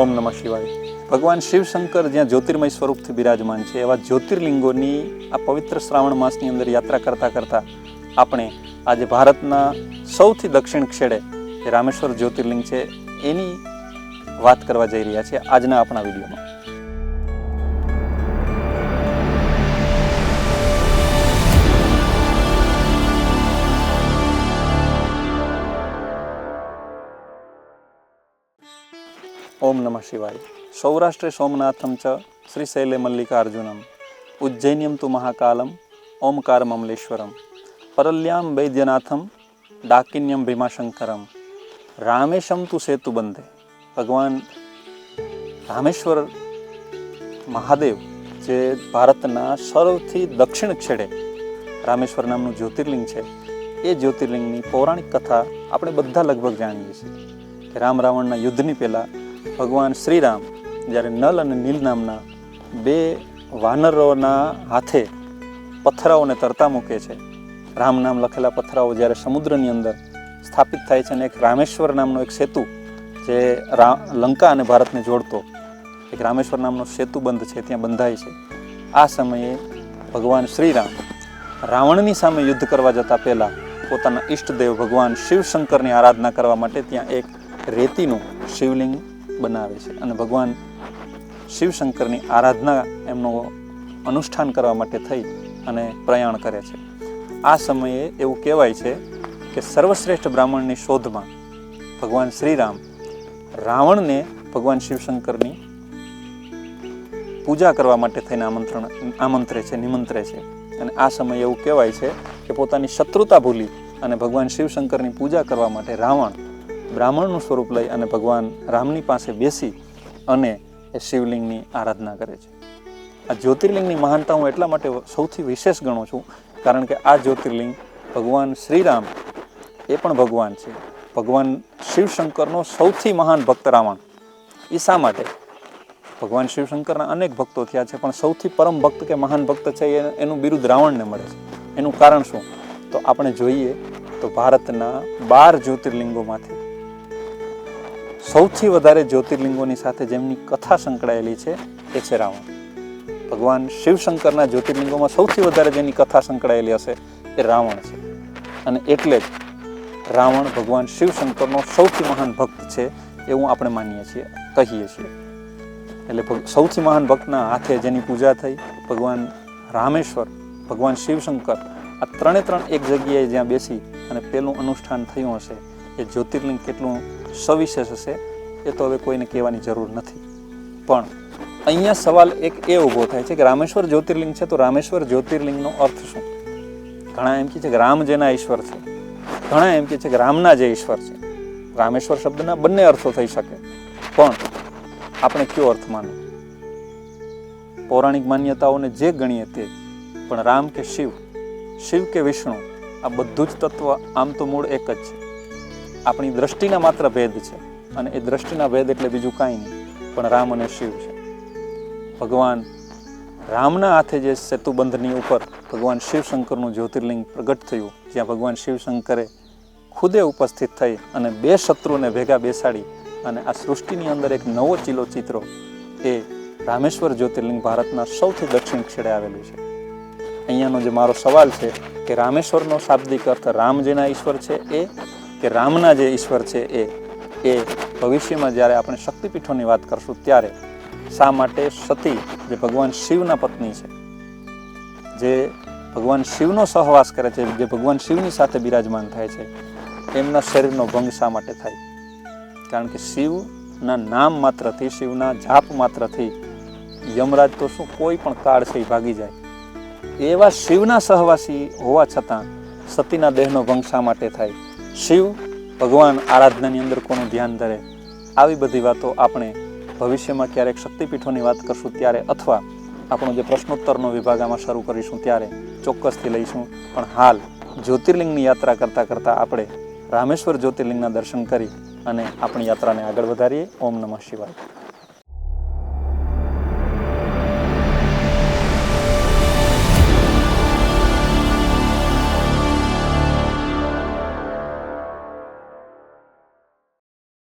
ઓમ નમઃ શિવાય. ભગવાન શિવશંકર જ્યાં જ્યોતિર્મય સ્વરૂપથી બિરાજમાન છે, એવા જ્યોતિર્લિંગોની આ પવિત્ર શ્રાવણ માસની અંદર યાત્રા કરતાં કરતાં આપણે આજે ભારતના સૌથી દક્ષિણ છેડે જે રામેશ્વર જ્યોતિર્લિંગ છે, એની વાત કરવા જઈ રહ્યા છીએ આજના આપણા વિડીયોમાં. ઓમ નમઃ શિવાય. સૌરાષ્ટ્રે સોમનાથમ ચ શ્રી શૈલે મલ્લિકાર્જુનમ. ઉજ્જૈન્યમ તુ મહાકાલમ, ઓમકાર મમલેશ્વરમ. પરલ્યામ વૈદ્યનાથમ, ડાકિન્યમ ભીમાશંકરમ. રામેશમ તુ સેતુ બંધે. ભગવાન રામેશ્વર મહાદેવ, જે ભારતના સૌથી દક્ષિણ છેડે રામેશ્વર નામનું જ્યોતિર્લિંગ છે, એ જ્યોતિર્લિંગની પૌરાણિક કથા આપણે બધા લગભગ જાણીએ છીએ. કે રામ રાવણના યુદ્ધની પહેલાં ભગવાન શ્રીરામ જ્યારે નલ અને નીલ નામના બે વાનરોના હાથે પથરાઓને તરતા મૂકે છે, રામ નામ લખેલા પથરાઓ જ્યારે સમુદ્રની અંદર સ્થાપિત થાય છે અને એક રામેશ્વર નામનો એક સેતુ જે લંકા અને ભારતને જોડતો, એક રામેશ્વર નામનો સેતુ બંધ છે, ત્યાં બંધાય છે. આ સમયે ભગવાન શ્રીરામ રાવણની સામે યુદ્ધ કરવા જતાં પહેલાં પોતાના ઈષ્ટદેવ ભગવાન શિવશંકરની આરાધના કરવા માટે ત્યાં એક રેતીનું શિવલિંગ બનાવે છે. અને ભગવાન શિવશંકરની આરાધના એમનું અનુષ્ઠાન કરવા માટે થઈ અને પ્રયાણ કરે છે. આ સમયે એવું કહેવાય છે કે સર્વશ્રેષ્ઠ બ્રાહ્મણની શોધમાં ભગવાન શ્રીરામ રાવણને ભગવાન શિવશંકરની પૂજા કરવા માટે થઈને આમંત્રણ, આમંત્રે છે, નિમંત્રે છે. અને આ સમયે એવું કહેવાય છે કે પોતાની શત્રુતા ભૂલી અને ભગવાન શિવશંકરની પૂજા કરવા માટે રાવણ બ્રાહ્મણનું સ્વરૂપ લઈ અને ભગવાન રામની પાસે બેસી અને એ શિવલિંગની આરાધના કરે છે. આ જ્યોતિર્લિંગની મહાનતા હું એટલા માટે સૌથી વિશેષ ગણું છું, કારણ કે આ જ્યોતિર્લિંગ ભગવાન શ્રીરામ, એ પણ ભગવાન છે. ભગવાન શિવશંકરનો સૌથી મહાન ભક્ત રાવણ. એ શા માટે? ભગવાન શિવશંકરના અનેક ભક્તો થયા છે, પણ સૌથી પરમ ભક્ત કે મહાન ભક્ત છે એનું બિરુદ રાવણને મળે છે. એનું કારણ શું? તો આપણે જોઈએ તો ભારતના બાર જ્યોતિર્લિંગોમાંથી સૌથી વધારે જ્યોતિર્લિંગોની સાથે જેમની કથા સંકળાયેલી છે, એ છે રાવણ. ભગવાન શિવશંકરના જ્યોતિર્લિંગોમાં સૌથી વધારે જેની કથા સંકળાયેલી હશે, એ રાવણ છે. અને એટલે જ રાવણ ભગવાન શિવશંકરનો સૌથી મહાન ભક્ત છે, એવું આપણે માનીએ છીએ, કહીએ છીએ. એટલે સૌથી મહાન ભક્તના હાથે જેની પૂજા થઈ, ભગવાન રામેશ્વર, ભગવાન શિવશંકર, આ ત્રણે ત્રણ એક જગ્યાએ જ્યાં બેસી અને પેલું અનુષ્ઠાન થયું હશે એ જ્યોતિર્લિંગ કેટલું સવિશેષ હશે, એ તો હવે કોઈને કહેવાની જરૂર નથી. પણ અહીંયા સવાલ એક એ ઊભો થાય છે કે રામેશ્વર જ્યોતિર્લિંગ છે તો રામેશ્વર જ્યોતિર્લિંગનો અર્થ શું? ઘણા એમ કહે છે કે રામ જેના ઈશ્વર છે. ઘણા એમ કહે છે કે રામના જે ઈશ્વર છે. રામેશ્વર શબ્દના બંને અર્થો થઈ શકે. પણ આપણે કયો અર્થ માનો પૌરાણિક માન્યતાઓને જે ગણીએ તે. પણ રામ કે શિવ શિવ કે વિષ્ણુ, આ બધું જ તત્વ આમ તો મૂળ એક જ છે. આપણી દ્રષ્ટિના માત્ર ભેદ છે અને એ દ્રષ્ટિના ભેદ એટલે બીજું કાંઈ નહીં, પણ રામ અને શિવ છે. ભગવાન રામના હાથે જે સેતુબંધની ઉપર ભગવાન શિવશંકરનું જ્યોતિર્લિંગ પ્રગટ થયું, જ્યાં ભગવાન શિવશંકરે ખુદે ઉપસ્થિત થઈ અને બે શત્રુને ભેગા બેસાડી અને આ સૃષ્ટિની અંદર એક નવો ચીલો ચિત્રો એ રામેશ્વર જ્યોતિર્લિંગ ભારતના સૌથી દક્ષિણ છેડે આવેલું છે. અહીંયાનો જે મારો સવાલ છે કે રામેશ્વરનો શાબ્દિક અર્થ રામ જેના ઈશ્વર છે એ કે રામના જે ઈશ્વર છે એ એ ભવિષ્યમાં જ્યારે આપણે શક્તિપીઠોની વાત કરશું ત્યારે શા માટે સતી, જે ભગવાન શિવના પત્ની છે, જે ભગવાન શિવનો સહવાસ કરે છે, જે ભગવાન શિવની સાથે બિરાજમાન થાય છે, એમના શરીરનો ભંગ શા માટે થાય? કારણ કે શિવના નામ માત્રથી, શિવના જાપ માત્રથી યમરાજ તો શું કોઈ પણ કાળ છે એ ભાગી જાય. એવા શિવના સહવાસી હોવા છતાં સતીના દેહનો ભંગ શા માટે થાય? શિવ ભગવાન આરાધનાની અંદર કોનું ધ્યાન ધરે, આવી બધી વાતો આપણે ભવિષ્યમાં ક્યારેક શક્તિપીઠોની વાત કરશું ત્યારે અથવા આપણો જે પ્રશ્નોત્તરનો વિભાગ આમાં શરૂ કરીશું ત્યારે ચોક્કસથી લઈશું. પણ હાલ જ્યોતિર્લિંગની યાત્રા કરતાં કરતાં આપણે રામેશ્વર જ્યોતિર્લિંગના દર્શન કરી અને આપણી યાત્રાને આગળ વધારીએ. ઓમ નમઃ શિવાય.